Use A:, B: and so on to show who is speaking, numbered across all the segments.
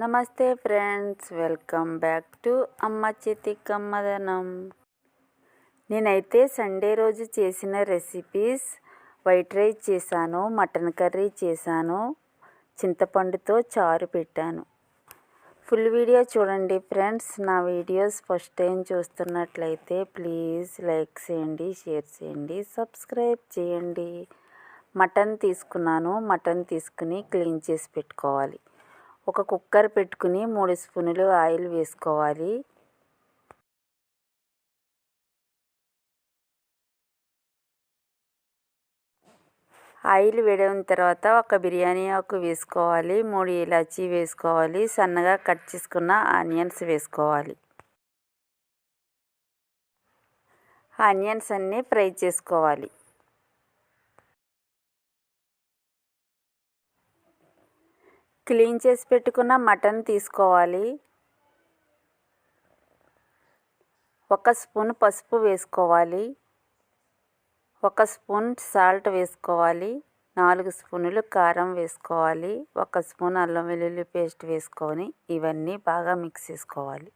A: నమస్తే friends welcome back to అమ్మ చేతి కమ్మదనం. నేనైతే సండే రోజు చేసిన రెసిపీస్ వైట్ రైస్ చేశాను మటన్ కర్రీ చేశాను చింతపండుతో చారు పెట్టాను. ఫుల్ వీడియో చూడండి ఫ్రెండ్స్ నా వీడియోస్ ఫస్ట్ టైం చూస్తున్నట్లయితే ప్లీజ్ లైక్ చేయండి షేర్ చేయండి సబ్స్క్రైబ్ చేయండి. మటన్ తీసుకున్నాను మటన్ తీసుకుని క్లీన్ చేసి పెట్టుకోవాలి. ఒక కుక్కర్ పెట్టుకుని మూడు స్పూనులు ఆయిల్ వేసుకోవాలి. ఆయిల్ వేడిన తర్వాత ఒక బిర్యానీ ఆకు వేసుకోవాలి. మూడు ఇలాచీ వేసుకోవాలి. సన్నగా కట్ చేసుకున్న ఆనియన్స్ వేసుకోవాలి. ఆనియన్స్ అన్నీ ఫ్రై చేసుకోవాలి. క్లీన్ చేసి పెట్టుకున్న మటన్ తీసుకోవాలి. ఒక స్పూన్ పసుపు వేసుకోవాలి. ఒక స్పూన్ సాల్ట్ వేసుకోవాలి. నాలుగు స్పూనులు కారం వేసుకోవాలి. ఒక స్పూన్ అల్లం వెల్లుల్లి పేస్ట్ వేసుకొని ఇవన్నీ బాగా మిక్స్ చేసుకోవాలి.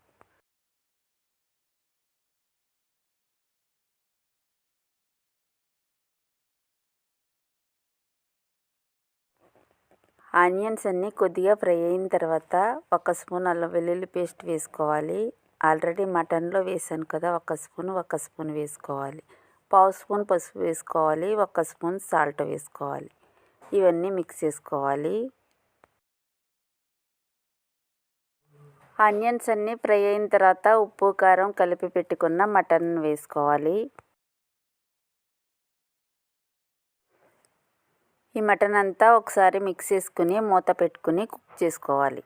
A: ఆనియన్స్ అన్నీ కొద్దిగా ఫ్రై అయిన తర్వాత ఒక స్పూన్ అల్లం వెల్లుల్లి పేస్ట్ వేసుకోవాలి. ఆల్రెడీ మటన్లో వేసాను కదా ఒక స్పూన్ ఒక స్పూన్ వేసుకోవాలి. పావు స్పూన్ పసుపు వేసుకోవాలి ఒక స్పూన్ సాల్ట్ వేసుకోవాలి. ఇవన్నీ మిక్స్ చేసుకోవాలి. ఆనియన్స్ అన్నీ ఫ్రై అయిన తర్వాత ఉప్పు కారం కలిపి పెట్టుకున్న మటన్ వేసుకోవాలి. ఈ మటన్ అంతా ఒకసారి మిక్స్ చేసుకుని మూత పెట్టుకుని కుక్ చేసుకోవాలి.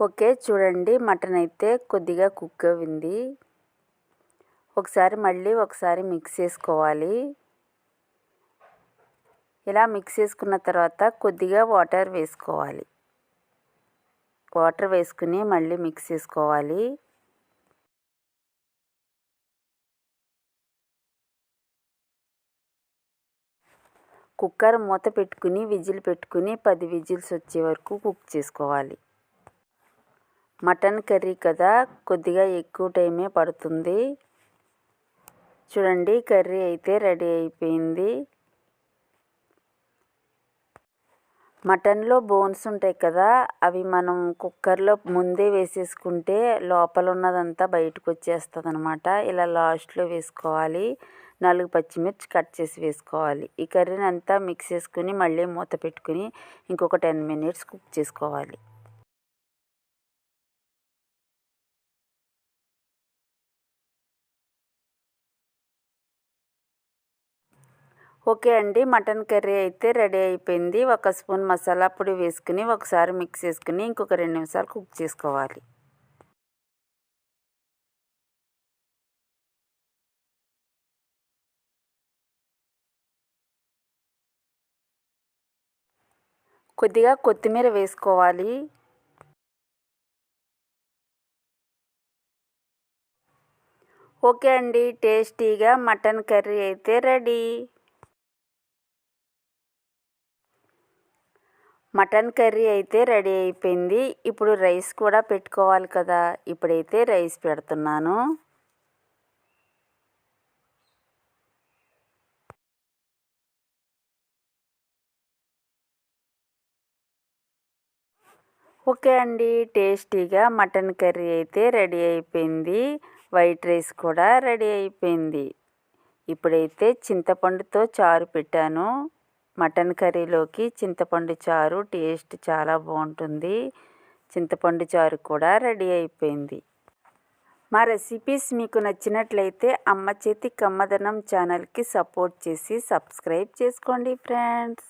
A: ఓకే చూడండి మటన్ అయితే కొద్దిగా కుక్ అయింది. ఒకసారి మళ్ళీ ఒకసారి మిక్స్ చేసుకోవాలి. ఇలా మిక్స్ చేసుకున్న తర్వాత కొద్దిగా వాటర్ వేసుకోవాలి. వాటర్ వేసుకుని మళ్ళీ మిక్స్ చేసుకోవాలి. కుక్కర్ మూత పెట్టుకుని విజిల్ పెట్టుకుని పది విజిల్స్ వచ్చే వరకు కుక్ చేసుకోవాలి. మటన్ కర్రీ కదా కొద్దిగా ఎక్కువ టైమే పడుతుంది. చూడండి కర్రీ అయితే రెడీ అయిపోయింది. మటన్లో బోన్స్ ఉంటాయి కదా అవి మనం కుక్కర్లో ముందే వేసేసుకుంటే లోపల ఉన్నదంతా బయటకు వచ్చేస్తుంది అనమాట ఇలా లాస్ట్లో వేసుకోవాలి. నాలుగు పచ్చిమిర్చి కట్ చేసి వేసుకోవాలి. ఈ కర్రీని అంతా మిక్స్ చేసుకుని మళ్ళీ మూత పెట్టుకుని ఇంకొక టెన్ మినిట్స్ కుక్ చేసుకోవాలి. ఓకే అండి. మటన్ కర్రీ అయితే రెడీ అయిపోయింది. ఒక స్పూన్ మసాలా పొడి వేసుకుని ఒకసారి మిక్స్ చేసుకుని ఇంకొక రెండు నిమిషాలు కుక్ చేసుకోవాలి. కొద్దిగా కొత్తిమీర వేసుకోవాలి. ఓకే అండి. టేస్టీగా మటన్ కర్రీ అయితే రెడీ. మటన్ కర్రీ అయితే రెడీ అయిపోయింది. ఇప్పుడు రైస్ కూడా పెట్టుకోవాలి కదా. ఇప్పుడైతే రైస్ పెడుతున్నాను. ఓకే అండి. టేస్టీగా మటన్ కర్రీ అయితే రెడీ అయిపోయింది. వైట్ రైస్ కూడా రెడీ అయిపోయింది. ఇప్పుడైతే చింతపండుతో చారు పెట్టాను. మటన్ కర్రీలోకి చింతపండు చారు టేస్ట్ చాలా బాగుంటుంది. చింతపండు చారు కూడా రెడీ అయిపోయింది. మా రెసిపీస్ మీకు నచ్చినట్లయితే అమ్మ చేతి కమ్మదనం ఛానల్కి సపోర్ట్ చేసి సబ్స్క్రైబ్ చేసుకోండి ఫ్రెండ్స్.